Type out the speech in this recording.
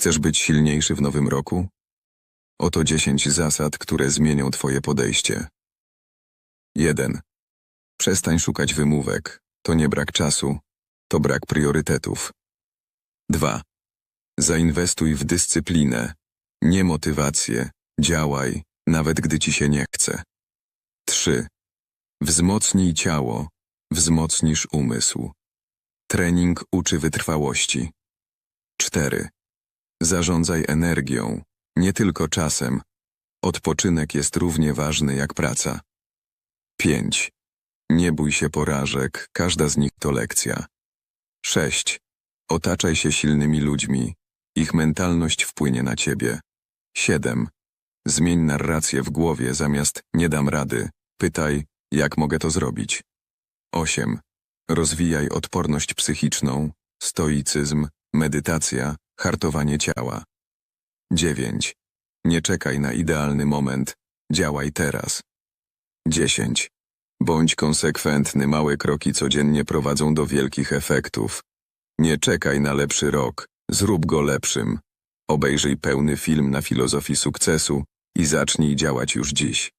Chcesz być silniejszy w nowym roku? Oto 10 zasad, które zmienią Twoje podejście. 1. Przestań szukać wymówek. To nie brak czasu, to brak priorytetów. 2. Zainwestuj w dyscyplinę, nie motywację. Działaj, nawet gdy ci się nie chce. 3. Wzmocnij ciało, wzmocnisz umysł. Trening uczy wytrwałości. 4. Zarządzaj energią, nie tylko czasem. Odpoczynek jest równie ważny jak praca. 5. Nie bój się porażek, każda z nich to lekcja. 6. Otaczaj się silnymi ludźmi, ich mentalność wpłynie na ciebie. 7. Zmień narrację w głowie zamiast nie dam rady, pytaj, jak mogę to zrobić. 8. Rozwijaj odporność psychiczną, stoicyzm, medytacja, hartowanie ciała. 9. Nie czekaj na idealny moment, działaj teraz. 10. Bądź konsekwentny, małe kroki codziennie prowadzą do wielkich efektów. Nie czekaj na lepszy rok, zrób go lepszym. Obejrzyj pełny film na filozofii sukcesu i zacznij działać już dziś.